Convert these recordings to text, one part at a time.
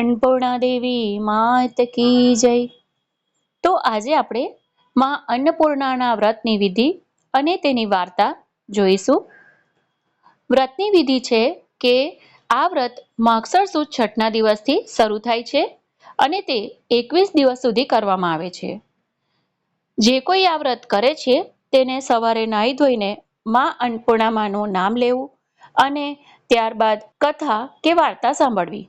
અન્નપૂર્ણા દેવી માત કી જય. તો આજે આપણે માં અન્નપૂર્ણાના વ્રતની વિધિ અને તેની વાર્તા જોઈશું. વ્રતની વિધિ છે કે આ વ્રત માક્ષર સુદ છઠના દિવસથી શરૂ થાય છે અને તે એકવીસ દિવસ સુધી કરવામાં આવે છે. જે કોઈ આ વ્રત કરે છે તેને સવારે નાહી ધોઈને માં અન્નપૂર્ણામાનું નામ લેવું અને ત્યારબાદ કથા કે વાર્તા સાંભળવી.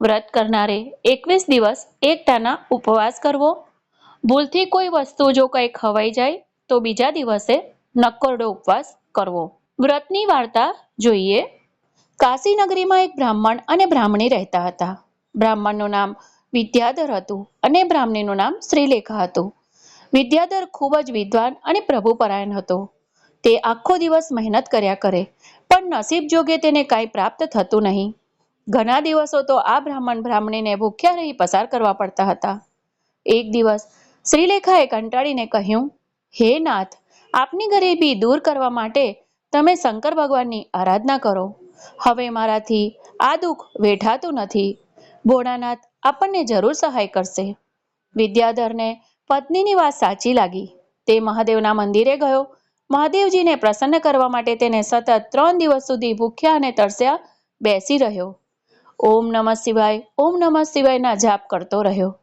વ્રત કરનારે એકવીસ દિવસ એકટાના ઉપવાસ કરવો. ભૂલથી કોઈ વસ્તુ જો કંઈ ખવાઈ જાય, તો બીજા દિવસે નક્કોરડો ઉપવાસ કરવો. વ્રતની વાર્તા જોઈએ. કાશી નગરીમાં એક બ્રાહ્મણ અને બ્રાહ્મણી રહેતા હતા. બ્રાહ્મણનું નામ વિદ્યાધર હતું અને બ્રાહ્મણીનું નામ શ્રીલેખા હતું. વિદ્યાધર ખૂબ જ વિદ્વાન અને પ્રભુપરાયણ હતો. તે આખો દિવસ મહેનત કર્યા કરે, પણ નસીબ જોગે તેને કાંઈ પ્રાપ્ત થતું નહીં. ઘણા દિવસો તો આ બ્રાહ્મણ બ્રાહ્મણીને ભૂખ્યા રહી પસાર કરવા પડતા હતા. એક દિવસ શ્રીલેખાએ કંટાળીને કહ્યું, હે નાથ, આપની ગરીબી દૂર કરવા માટે તમે શંકર ભગવાનની આરાધના કરો. હવે મારાથી આ દુઃખ વેઠાતું નથી. ભોળાનાથ આપણને જરૂર સહાય કરશે. વિદ્યાધરને પત્નીની વાત સાચી લાગી. તે મહાદેવના મંદિરે ગયો. મહાદેવજીને પ્રસન્ન કરવા માટે તેને સતત ત્રણ દિવસ સુધી ભૂખ્યા અને તરસ્યા બેસી રહ્યો. ઓમ નમઃ શિવાય, ઓમ નમઃ શિવાયના જાપ કરતો રહ્યો.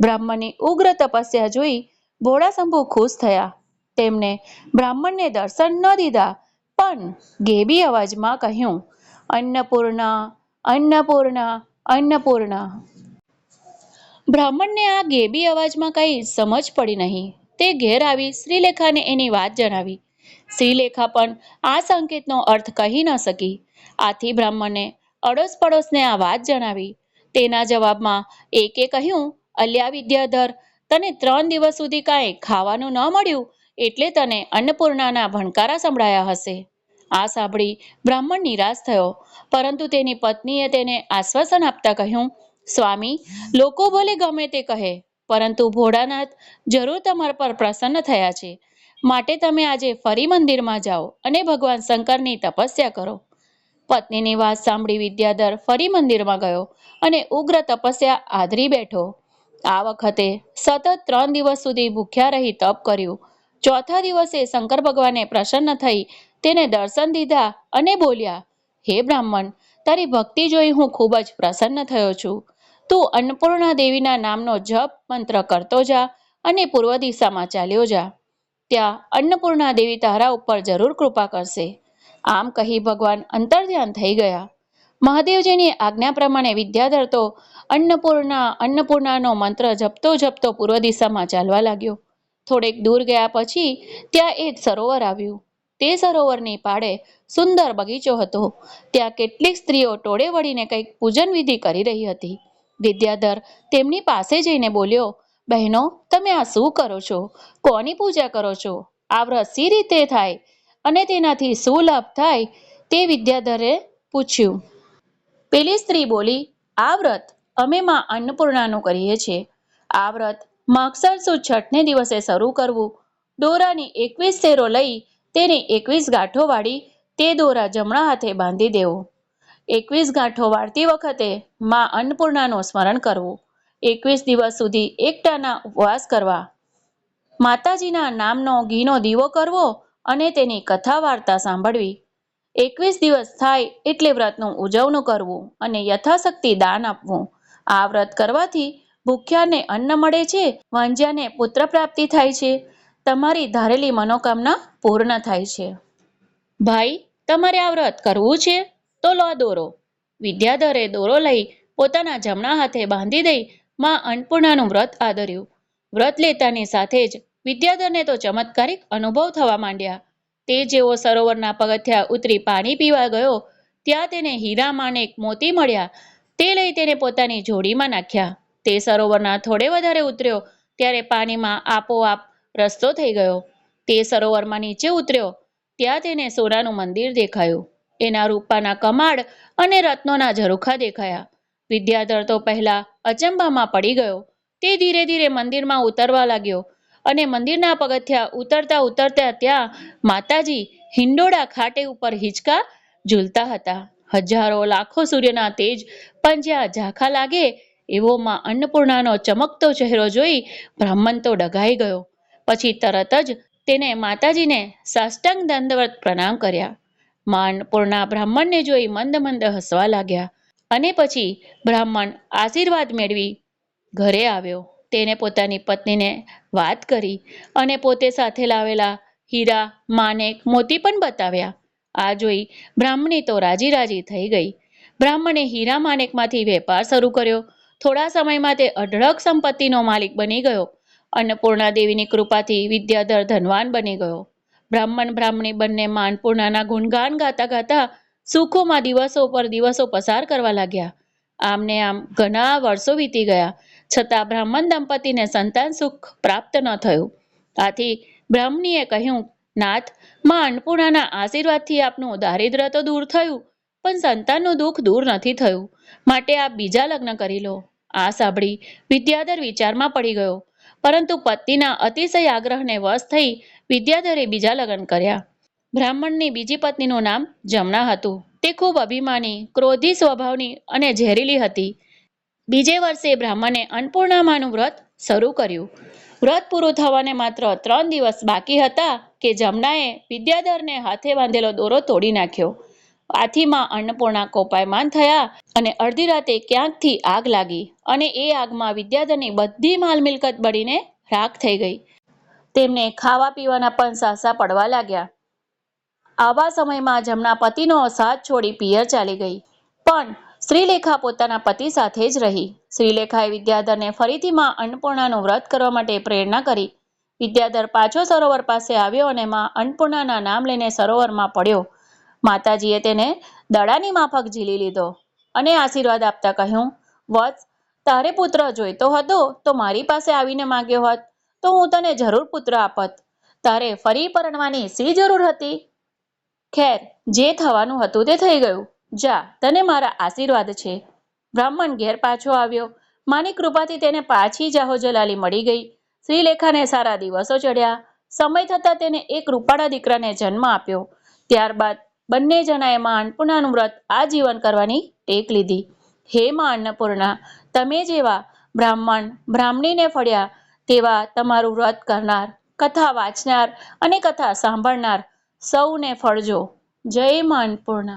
બ્રાહ્મણની ઉગ્ર તપસ્યા જોઈ ભોળાશંભુ ખુશ થયા. તેમને બ્રાહ્મણને દર્શન ન દીધા, પણ ગેબી અવાજમાં કહ્યું, અન્નપૂર્ણા અન્નપૂર્ણા અન્નપૂર્ણા. બ્રાહ્મણને આ ગેબી અવાજમાં કંઈ સમજ પડી નહીં. તે ઘેર આવી શ્રીલેખાને એની વાત જણાવી. શ્રીલેખા પણ આ સંકેતનો અર્થ કહી ન શકી. આથી બ્રાહ્મણને અડોસ પડોશને આ વાત જણાવી. તેના જવાબમાં એકે કહ્યું, અલ્યા વિદ્યાધર, તને ત્રણ દિવસ સુધી કાંઈ ખાવાનું ન મળ્યું એટલે તને અન્નપૂર્ણાના ભણકારા સંભળાયા હશે. આ સાંભળી બ્રાહ્મણ નિરાશ થયો, પરંતુ તેની પત્નીએ તેને આશ્વાસન આપતા કહ્યું, સ્વામી, લોકો ભલે ગમે તે કહે, પરંતુ ભોળાનાથ જરૂર તમારા પર પ્રસન્ન થયા છે. માટે તમે આજે ફરી મંદિરમાં જાઓ અને ભગવાન શંકરની તપસ્યા કરો. પત્નીની વાત સાંભળી વિદ્યાધર ફરી મંદિરમાં ગયો અને ઉગ્ર તપસ્યા આદરી બેઠો. આ વખતે સતત ત્રણ દિવસ સુધી ભૂખ્યા રહી તપ કર્યું. ચોથા દિવસે શંકર ભગવાને પ્રસન્ન થઈ તેને દર્શન દીધા અને બોલ્યા, હે બ્રાહ્મણ, તારી ભક્તિ જોઈ હું ખૂબ જ પ્રસન્ન થયો છું. તું અન્નપૂર્ણા દેવીના નામનો જપ મંત્ર કરતો જા અને પૂર્વ દિશામાં ચાલ્યો જા. ત્યાં અન્નપૂર્ણા દેવી તારા ઉપર જરૂર કૃપા કરશે. આમ કહી ભગવાન અંતર્ધ્યાન થઈ ગયા. મહાદેવજીની આજ્ઞા પ્રમાણે વિદ્યાધર તો અન્નપૂર્ણા, અન્નપૂર્ણાનો મંત્ર જપતો જપતો પૂર્વ દિશામાં ચાલવા લાગ્યો. થોડેક દૂર ગયા પછી ત્યાં એક સરોવર આવ્યું. તે સરોવરની પાડે સુંદર બગીચો હતો. ત્યાં કેટલીક સ્ત્રીઓ ટોળે વળીને કંઈક પૂજન વિધિ કરી રહી હતી. વિદ્યાધર તેમની પાસે જઈને બોલ્યો, બહેનો, તમે આ શું કરો છો? કોની પૂજા કરો છો? આ વ્રત સી રીતે થાય? અને તેનાથી શું લાભ થાય તે વિદ્યાધરે પૂછ્યું. પેલી સ્ત્રી બોલી, આ વ્રત અમે માં અન્નપૂર્ણાનું કરીએ છીએ. આ વ્રત માક્ષર સુદ છઠને દિવસે શરૂ કરવું. દોરાની એકવીસ શેરો લઈ તેને એકવીસ ગાંઠો વાળી તે દોરા જમણા હાથે બાંધી દેવો. એકવીસ ગાંઠો વાળતી વખતે માં અન્નપૂર્ણાનું સ્મરણ કરવું. એકવીસ દિવસ સુધી એકટાના ઉપવાસ કરવા. માતાજીના નામનો ઘીનો દીવો કરવો અને તેની કથા વાર્તા સાંભળવી. એકવીસ દિવસ થાય એટલે વ્રતનું ઉજવણું કરવું અને યથાશક્તિ દાન આપવું. આ વ્રત કરવાથી ભૂખ્યાને અન્ન મળે છે, વાંજ્યાને પુત્ર પ્રાપ્તિ થાય છે. તમારી ધારેલી મનોકામના પૂર્ણ થાય છે. ભાઈ, તમારે આ વ્રત કરવું છે? તો લો દોરો. વિદ્યાધરે દોરો લઈ પોતાના જમણા હાથે બાંધી દઈ માં અન્નપૂર્ણાનું વ્રત આદર્યું. વ્રત લેતાની સાથે જ વિદ્યાધરને તો ચમત્કારિક અનુભવ થવા માંડ્યા. તે જેવો સરોવરના પગથિયા ઉતરી પાણી પીવા ગયો, ત્યાં તેને હીરા માણેક મોતી મળ્યા. તે લઈ તેને પોતાની જોડીમાં નાખ્યા. તે સરોવરના થોડે વધારે ઉતર્યો, ત્યારે પાણીમાં આપોઆપ રસ્તો થઈ ગયો. તે સરોવરમાં નીચે ઉતર્યો, ત્યાં તેને સોનાનું મંદિર દેખાયું. એના રૂપાના કમાડ અને રત્નોના ઝરૂખા દેખાયા. વિદ્યાધર તો પહેલા અચંબામાં પડી ગયો. તે ધીરે ધીરે મંદિરમાં ઉતરવા લાગ્યો. અને મંદિરના પગથિયા ઉતરતા ઉતરતા ત્યાં માતાજી હિંડોળા ખાટે ઉપર હિંચકા ઝૂલતા હતા. હજારો લાખો સૂર્યના તેજ પણ જ્યાં ઝાંખા લાગે એવો માં અન્નપૂર્ણાનો ચમકતો ચહેરો જોઈ બ્રાહ્મણ તો ડઘાઈ ગયો. પછી તરત જ તેને માતાજીને સાષ્ટાંગ દંડવત પ્રણામ કર્યા. માં અન્નપૂર્ણા બ્રાહ્મણને જોઈ મંદ મંદ હસવા લાગ્યા અને પછી બ્રાહ્મણ આશીર્વાદ મેળવી ઘરે આવ્યો. તેને પોતાની પત્નીને વાત કરી અને પોતે સાથે લાવેલા હીરા માનેક મોતી પણ બતાવ્યા. આ જોઈ બ્રાહ્મણી તો રાજી રાજી થઈ ગઈ. બ્રાહ્મણે હીરા માનેકમાંથી વેપાર શરૂ કર્યો. થોડા સમયમાં તે અઢળક સંપત્તિનો માલિક બની ગયો. અન્નપૂર્ણા દેવીની કૃપાથી વિદ્યાધર ધનવાન બની ગયો. બ્રાહ્મણ, બ્રાહ્મણી બંને માનપૂર્ણાના ગુણગાન ગાતા ગાતા સુખોમાં દિવસો પર દિવસો પસાર કરવા લાગ્યા. આમને આમ ઘણા વર્ષો વીતી ગયા. છતાં બ્રાહ્મણ દંપતીને સંતાન સુખ પ્રાપ્ત ન થયું. આથી બ્રાહ્મણીએ કહ્યું, નાથ, માં અન્નપૂર્ણાના આશીર્વાદથી આપનું દારિદ્ર્ય તો દૂર થયું, પણ સંતાનનું દુઃખ દૂર નથી થયું. માટે આપ બીજા લગ્ન કરી લો. આ સાંભળી વિદ્યાધર વિચારમાં પડી ગયો. પરંતુ પત્નીના અતિશય આગ્રહને વશ થઈ વિદ્યાધરે બીજા લગ્ન કર્યા. બ્રાહ્મણની બીજી પત્નીનું નામ જમના હતું. તે ખૂબ અભિમાની, ક્રોધી સ્વભાવની અને ઝેરીલી હતી. બીજે વર્ષે બ્રાહ્મણે અન્નપૂર્ણામાનું વ્રત શરૂ કર્યું. વ્રત પૂરું થવાને માત્ર ત્રણ દિવસ બાકી હતા કે જમનાએ વિદ્યાધરને હાથે બાંધેલો દોરો તોડી નાખ્યો. આથીમાં અન્નપૂર્ણા કોપાયમાન થયા અને અડધી રાતે ક્યાંકથી આગ લાગી અને એ આગમાં વિદ્યાધરની બધી માલ મિલકત બળીને રાખ થઈ ગઈ. તેમને ખાવા પીવાના પણ સાસા પડવા લાગ્યા. આવા સમયમાં જમના પતિનો સાથ છોડી પિયર ચાલી ગઈ. પણ શ્રીલેખા પોતાના પતિ સાથે જ રહી. શ્રીલેખાએ વિદ્યાધરને ફરીથી માં અન્નપૂર્ણાનું વ્રત કરવા માટે પ્રેરણા કરી. વિદ્યાધર પાછો સરોવર પાસે આવ્યો અને માં અન્નપૂર્ણાના નામ લઈને સરોવરમાં પડ્યો. માતાજીએ તેને દડાની માફક ઝીલી લીધો અને આશીર્વાદ આપતા કહ્યું, વત્સ, તારે પુત્ર જોઈતો હતો તો મારી પાસે આવીને માંગ્યો હોત તો હું તને જરૂર પુત્ર આપત. તારે ફરી પરણવાની સી જરૂર હતી? ખેર, જે થવાનું હતું તે થઈ ગયું. જા, તને મારા આશીર્વાદ છે. બ્રાહ્મણ ઘેર પાછો આવ્યો. માની કૃપાથી તેને પાછી જાહો જલાલી મળી ગઈ. શ્રીલેખાને સારા દિવસો ચડ્યા. સમય થતાં તેને એક રૂપાળા દીકરાને જન્મ આપ્યો. ત્યારબાદ બંને જણાએ માં અન્નપૂર્ણાનું વ્રત આજીવન કરવાની ટેક લીધી. હે માં અન્નપૂર્ણા, તમે જેવા બ્રાહ્મણ બ્રાહ્મણીને ફળ્યા, તેવા તમારું વ્રત કરનાર, કથા વાંચનાર અને કથા સાંભળનાર સૌને ફળજો. જય માં અન્નપૂર્ણા.